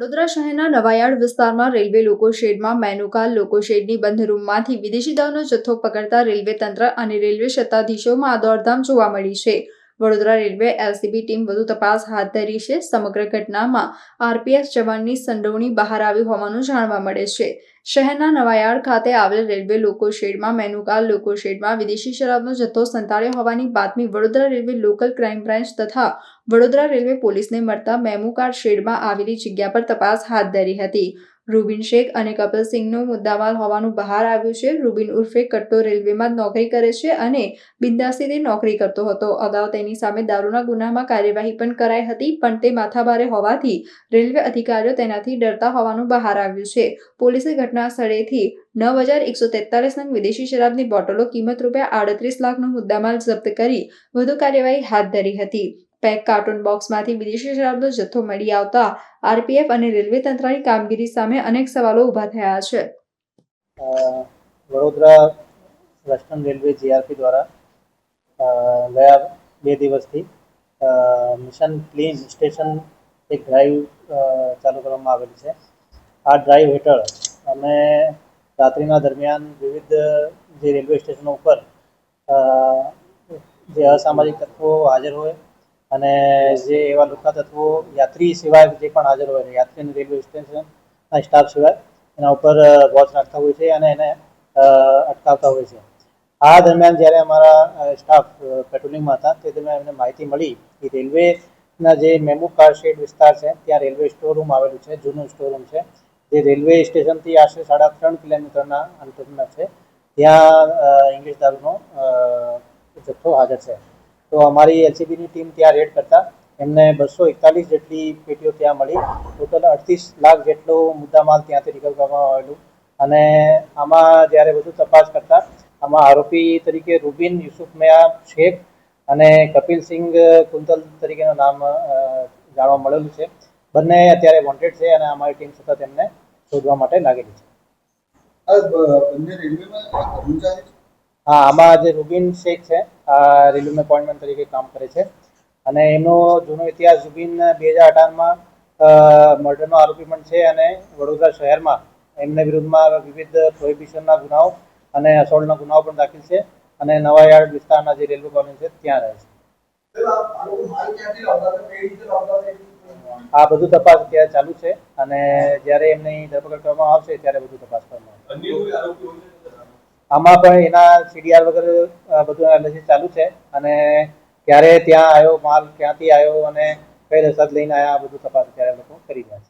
વડોદરા શહેરના નવાયાર્ડ વિસ્તારમાં રેલવે લોકો શેડમાં મેનુકા લોકો શેડની બંધ રૂમમાંથી વિદેશી દાવનો જથ્થો પકડતા રેલવે તંત્ર અને રેલવે સત્તાધીશોમાં આ દોડધામ જોવા મળી છે. વડોદરા રેલવે એલસીબી ટીમ વધુ તપાસ હાથ ધરી છે. સમગ્ર ઘટનામાં આરપીએફ જવાનની સંડોવણી બહાર આવી હોવાનું જાણવા મળે છે. શહેરના નવાયાર્ડ ખાતે આવેલ રેલવે લોકો શેડમાં, મેનુકાલ લોકો શેડમાં, વિદેશી શરાબનો જથ્થો સંતાડ્યો હોવાની બાતમી Vadodara railway local crime branch તથા વડોદરા રેલવે પોલીસને મળતા મેમુકાર શેડમાં આવેલી જગ્યા પર તપાસ હાથ ધરી હતી. રૂબિન શેખ અને કપિલ સિંહનો મુદ્દામાલ હોવાનું બહાર આવ્યું છે. રૂબિન ઉર્ફે કટ્ટો રેલવેમાં નોકરી કરે છે અને બિંદાસીથી નોકરી કરતો હતો. અગાઉ તેની સામે દારૂના ગુનામાં કાર્યવાહી પણ કરાઈ હતી, પણ તે માથાભારે હોવાથી રેલવે અધિકારીઓ તેનાથી ડરતા હોવાનું બહાર આવ્યું છે. પોલીસે ઘટના સ્થળેથી નવ હજાર એકસો તેતાલીસ નંગ વિદેશી શરાબની બોટલો કિંમત રૂપિયા આડત્રીસ લાખનો મુદ્દામાલ જપ્ત કરી વધુ કાર્યવાહી હાથ ધરી હતી. પેક કાર્ટૂન બોક્સમાંથી વિદેશી શરાબનો જથ્થો મળી આવતા આરપીએફ અને રેલવે તંત્રની કામગીરી સામે અનેક સવાલો ઊભા થયા છે. વડોદરા વેસ્ટર્ન રેલવે જીઆરપી દ્વારા ગયા બે દિવસથી મિશન ક્લીન સ્ટેશન એક ડ્રાઈવ ચાલુ કરવામાં આવેલી છે. આ ડ્રાઈવ હેઠળ અમે રાત્રિના દરમિયાન વિવિધ જે રેલવે સ્ટેશનો ઉપર જે અસામાજિક તત્વો હાજર હોય અને જે એવા લુખ્ખા તત્વો યાત્રી સિવાય જે પણ હાજર હોય યાત્રી રેલવે સ્ટેશનના સ્ટાફ સિવાય, એના ઉપર વોચ રાખતા હોય છે અને એને અટકાવતા હોય છે. આ દરમિયાન જ્યારે અમારા સ્ટાફ પેટ્રોલિંગમાં હતા, તે દરમિયાન એમને માહિતી મળી કે રેલવેના જે મેમુ કાર વિસ્તાર છે, ત્યાં રેલવે સ્ટોર રૂમ આવેલું છે, જૂનું સ્ટોર રૂમ છે. જે રેલવે સ્ટેશનથી આશરે સાડા ત્રણ કિલોમીટરના અંતરમાં છે, ત્યાં ઇંગ્લિશ દારૂનો જથ્થો હાજર છે. તો અમારી એલસીબીની ટીમ ત્યાં રેડ કરતા. એમને બસો એકતાલીસ જેટલી પેટીઓ ત્યાં મળી. ટોટલ અડતીસ લાખ જેટલો મુદ્દામાલ ત્યાંથી રિકવર કરવામાં આવેલું. અને આમાં જ્યારે બધું તપાસ કરતા, આમાં આરોપી તરીકે રૂબિન યુસુફ મયા શેખ અને કપિલ સિંઘ કુંતલ તરીકેનું નામ જાણવા મળેલું છે. બંને અત્યારે વોન્ટેડ છે અને અમારી ટીમ સતત એમને શોધવા માટે લાગેલી છે. બંને રેલવેમાં કર્મચારી? હા, આમાં જે રૂબિન શેખ છે, આ રેલવે એપોઇન્ટમેન્ટ તરીકે કામ કરે છે. અને એમનો જૂનો ઇતિહાસ રૂબિન બે હજાર અઢારમાં મર્ડરનો આરોપી પણ છે અને વડોદરા શહેરમાં એમના વિરુદ્ધમાં વિવિધ પ્રોહિબિશનના ગુનાઓ અને અસોલ્ટના ગુનાઓ પણ દાખલ છે અને નવાયાર્ડ વિસ્તારના જે રેલવે કોલોની છે ત્યાં રહે છે. આ બધું તપાસ અત્યારે ચાલુ છે અને જ્યારે એમની ધરપકડ કરવામાં આવશે ત્યારે બધું તપાસ કરવામાં આવશે અન્ય કોઈ આરોપી હોય છે? આમાં પણ એના સીડીઆર વગેરે બધું એનાલિસિસ ચાલુ છે અને ક્યારે ત્યાં આવ્યો, માલ ક્યાંથી આવ્યો અને કઈ રસાદ લઈને આવ્યા, આ બધું તપાસ અત્યારે લોકો કરી રહ્યા છે.